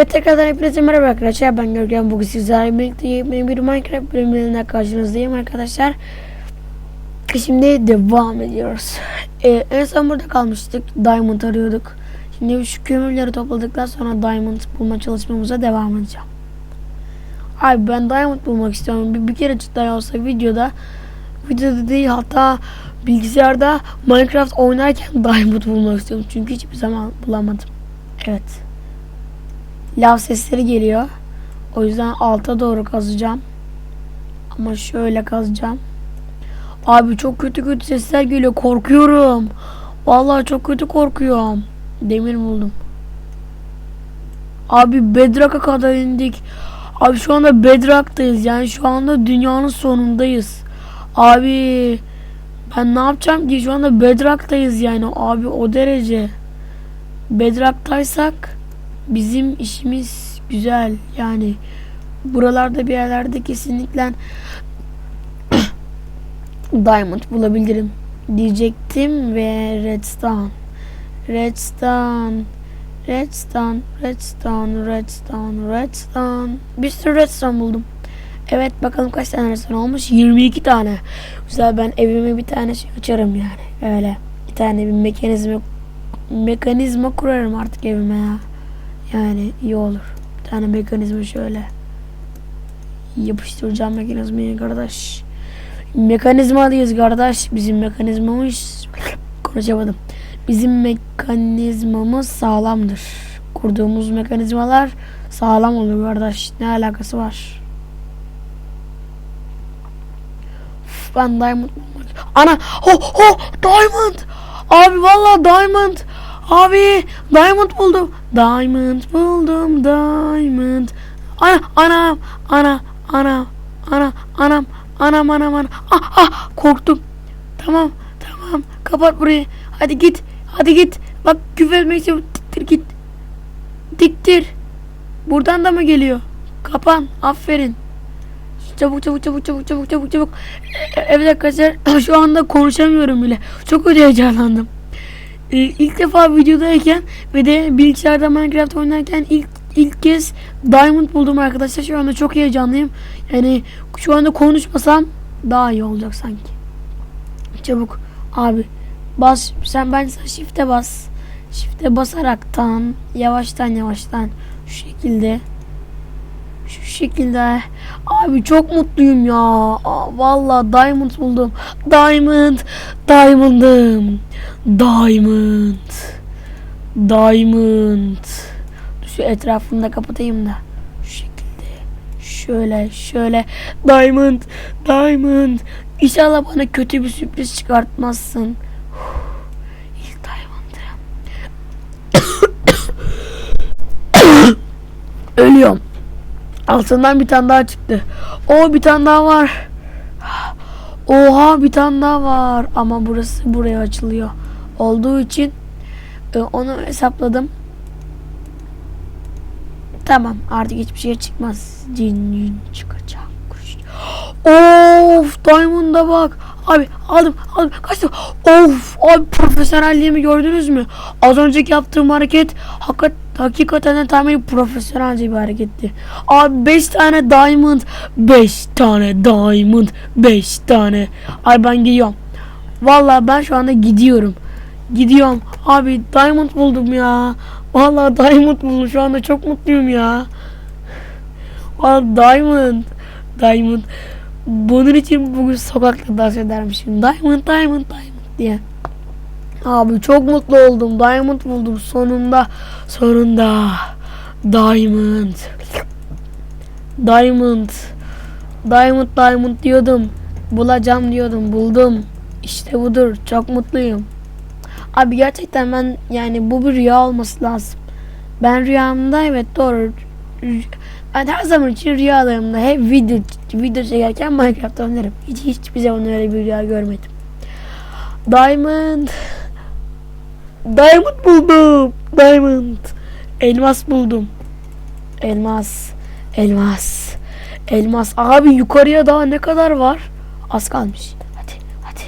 Evet tekrardan hepinize merhaba arkadaşlar. Ben Görkem. Bugün sizlerle birlikte yepyeni bir Minecraft bölümünden karşınızdayım arkadaşlar. Şimdi devam ediyoruz. Ee, En son burada kalmıştık. Diamond arıyorduk. Şimdi şu kömürleri topladıktan sonra Diamond bulma çalışmamıza devam edeceğim. Abi ben Diamond bulmak istiyorum. Bir, bir kere cidden olsa videoda Videoda değil hatta bilgisayarda Minecraft oynarken Diamond bulmak istiyorum. Çünkü hiçbir zaman bulamadım. Evet lav sesleri geliyor. O yüzden alta doğru kazacağım. Ama şöyle kazacağım. Abi çok kötü kötü sesler geliyor. Korkuyorum. Vallahi çok kötü korkuyorum. Demir buldum. Abi Bedrock'a kadar indik. Abi şu anda Bedrock'tayız. Yani şu anda dünyanın sonundayız. Abi ben ne yapacağım ki? Şu anda Bedrock'tayız yani. Abi o derece. Bedrock'taysak bizim işimiz güzel. Yani buralarda bir yerlerde kesinlikle diamond bulabilirim diyecektim ve redstone. Redstone redstone redstone redstone redstone. Bir sürü redstone buldum. Evet bakalım kaç tane redstone olmuş? 22 tane. Güzel ben evime bir tane şey açarım yani. Öyle. Bir tane bir mekanizma mekanizma kurarım artık evime ya yani iyi olur. Bir tane mekanizma şöyle yapıştıracağım mekanizmayı kardeş. Mekanizmalıyız kardeş. Bizim mekanizmamız konuşamadım. Bizim mekanizmamız sağlamdır. Kurduğumuz mekanizmalar sağlam olur kardeş. Ne alakası var? Uf, ben diamond Ana! Ho ho! Diamond! Abi vallahi diamond! Abi diamond buldum. Diamond buldum. Diamond. Ana anam ana ana ana anam anam anam anam. Ah ah korktum. Tamam tamam kapat burayı. Hadi git. Hadi git. Bak etmek istiyorum. Diktir git. Diktir. Buradan da mı geliyor? Kapan. Aferin. Çabuk çabuk çabuk çabuk çabuk çabuk çabuk. Evet arkadaşlar şu anda konuşamıyorum bile. Çok heyecanlandım e, ilk defa videodayken ve de bilgisayarda Minecraft oynarken ilk ilk kez Diamond buldum arkadaşlar. Şu anda çok heyecanlıyım. Yani şu anda konuşmasam daha iyi olacak sanki. Çabuk abi bas sen ben sen shift'e bas. Shift'e basaraktan yavaştan yavaştan şu şekilde şu şekilde. Abi çok mutluyum ya. Aa, vallahi diamond buldum. Diamond diamond'ım. Diamond. Diamond. Şu etrafını da kapatayım da. Şu şekilde. Şöyle şöyle. Diamond diamond. İnşallah bana kötü bir sürpriz çıkartmazsın. İlk diamond'ım. Ölüyorum Altından bir tane daha çıktı. O bir tane daha var. Oha bir tane daha var. Ama burası buraya açılıyor. Olduğu için e, onu hesapladım. Tamam artık hiçbir şey çıkmaz. Cin çıkacak. Kuş. Of Diamond'a bak. Abi aldım aldım kaçtım. Of abi profesyonelliğimi gördünüz mü? Az önceki yaptığım hareket hakikat, hakikaten de tamamen profesyonelce bir hareketti. Abi 5 tane diamond 5 tane diamond 5 tane. Ay ben gidiyorum. Vallahi ben şu anda gidiyorum. Gidiyorum. Abi diamond buldum ya. Vallahi diamond buldum. Şu anda çok mutluyum ya. Vallahi diamond. Diamond. Bunun için bugün sokakta dans edermişim. Diamond, Diamond, Diamond diye. Abi çok mutlu oldum. Diamond buldum sonunda. Sonunda. Diamond. Diamond. Diamond, Diamond diyordum. Bulacağım diyordum. Buldum. İşte budur. Çok mutluyum. Abi gerçekten ben yani bu bir rüya olması lazım. Ben rüyamda evet doğru ben her zaman için rüyalarımda hep video video çekerken Minecraft oynarım. Hiç hiçbir zaman öyle bir rüya görmedim. Diamond Diamond buldum. Diamond. Elmas buldum. Elmas. Elmas. Elmas. Abi yukarıya daha ne kadar var? Az kalmış. Hadi hadi.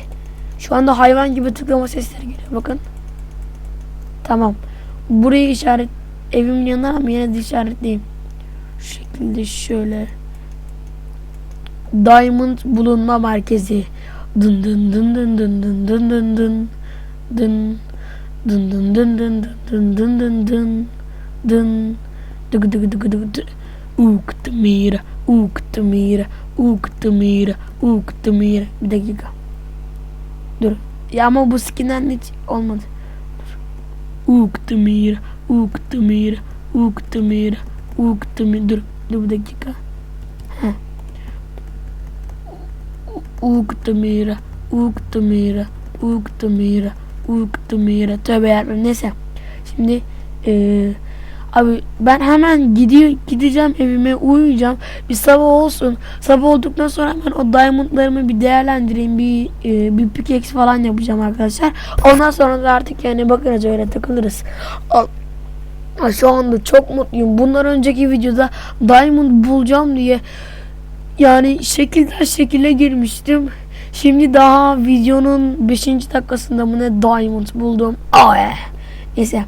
Şu anda hayvan gibi tıklama sesleri geliyor. Bakın. Tamam. Burayı işaret evimin yanına ama yine de işaretleyeyim. Şu şekilde şöyle. Diamond bulunma merkezi. Dın dın dın dın dın dın dın dın dın dın dın dın dın dın dın dın dın dın dın dıgı dıgı dıgı dıgı dı. Uktamira Uktamira Uktamira Uktamira Bir dakika. Dur. Ya ama bu skinden hiç olmadı. Dur. Uktamira Uktamira Uktamira Uktamira Dur. Dur bir dakika. Heh. Uktamira Uktamira Uktamira Uktamira Tövbe yarabbim neyse Şimdi eee Abi ben hemen gidiyor gideceğim evime uyuyacağım. Bir sabah olsun. Sabah olduktan sonra hemen o diamondlarımı bir değerlendireyim. Bir e, bir pickaxe falan yapacağım arkadaşlar. Ondan sonra da artık yani bakarız öyle takılırız. Al- Şu anda çok mutluyum. Bundan önceki videoda diamond bulacağım diye yani şekilden şekile girmiştim. Şimdi daha videonun 5. dakikasında mı ne diamond buldum. Ay. Neyse.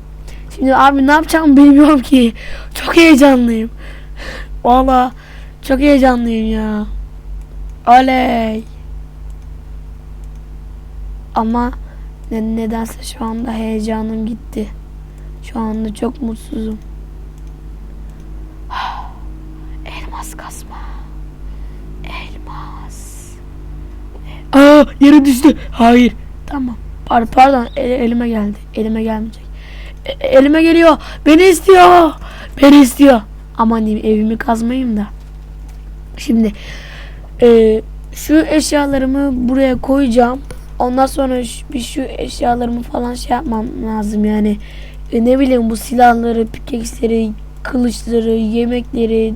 Şimdi abi ne yapacağımı bilmiyorum ki. Çok heyecanlıyım. Valla çok heyecanlıyım ya. Oley. Ama ne, nedense şu anda heyecanım gitti. Şu anda çok mutsuzum. Elmas kasma. Elmas. Aa yere düştü. Hayır. Tamam. Pardon, pardon el- elime geldi. Elime gelmeyecek. E- elime geliyor. Beni istiyor. Beni istiyor. Aman diyeyim evimi kazmayayım da. Şimdi e, şu eşyalarımı buraya koyacağım. Ondan sonra bir şu eşyalarımı falan şey yapmam lazım yani. E, ne bileyim bu silahları, pickaxe'leri, kılıçları, yemekleri,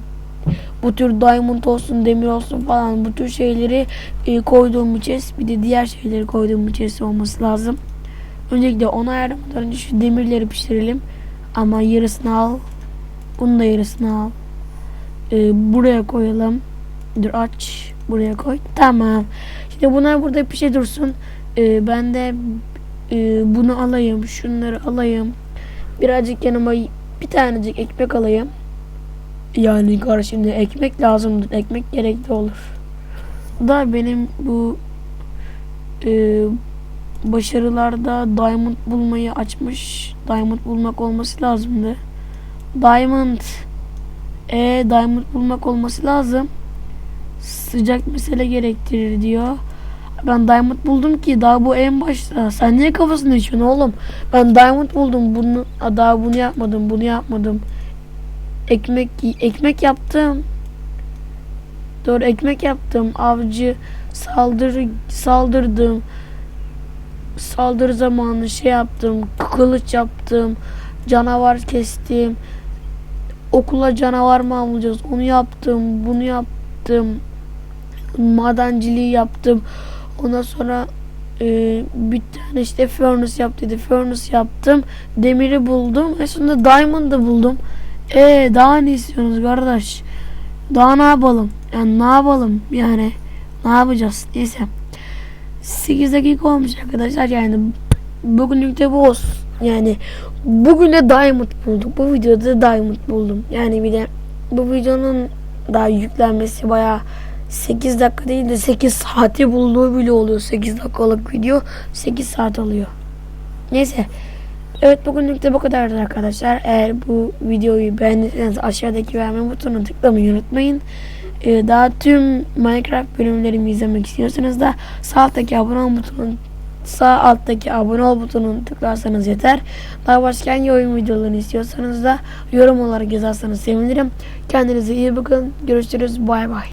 bu tür diamond olsun, demir olsun falan bu tür şeyleri e, koyduğum bir chest. Bir de diğer şeyleri koyduğum bir chest olması lazım. Öncelikle onu ayarlamadan önce şu demirleri pişirelim. Ama yarısını al. Bunu da yarısını al. Ee, buraya koyalım. Dur aç. Buraya koy. Tamam. Şimdi bunlar burada pişe dursun. Ee, ben de e, bunu alayım. Şunları alayım. Birazcık yanıma bir tanecik ekmek alayım. Yani karşımda ekmek lazımdır. Ekmek gerekli olur. Da benim bu e, başarılarda diamond bulmayı açmış. Diamond bulmak olması lazımdı. Diamond e diamond bulmak olması lazım. Sıcak mesele gerektirir diyor. Ben diamond buldum ki daha bu en başta. Sen niye kafasını içiyorsun oğlum? Ben diamond buldum. Bunu daha bunu yapmadım. Bunu yapmadım. Ekmek ekmek yaptım. Doğru ekmek yaptım. Avcı saldır saldırdım saldırı zamanı şey yaptım, kılıç yaptım, canavar kestim. Okula canavar mı alacağız? Onu yaptım, bunu yaptım. Madenciliği yaptım. Ondan sonra e, bir tane işte furnace yap dedi. Furnace yaptım. Demiri buldum. En sonunda diamond'ı buldum. E daha ne istiyorsunuz kardeş? Daha ne yapalım? Yani ne yapalım? Yani ne yapacağız? Neyse. 8 dakika olmuş arkadaşlar yani bugünlük de bu olsun. Yani bugün de Diamond bulduk. Bu videoda Diamond buldum. Yani bir de bu videonun daha yüklenmesi baya 8 dakika değil de 8 saati bulduğu bile oluyor. 8 dakikalık video 8 saat alıyor. Neyse. Evet bugünlük de bu kadardır arkadaşlar. Eğer bu videoyu beğendiyseniz aşağıdaki beğenme butonuna tıklamayı unutmayın. Ee, daha tüm Minecraft bölümlerimi izlemek istiyorsanız da sağ alttaki abone ol butonun sağ alttaki abone ol butonunu tıklarsanız yeter. Daha başka hangi oyun videolarını istiyorsanız da yorum olarak yazarsanız sevinirim. Kendinize iyi bakın. Görüşürüz. Bay bay.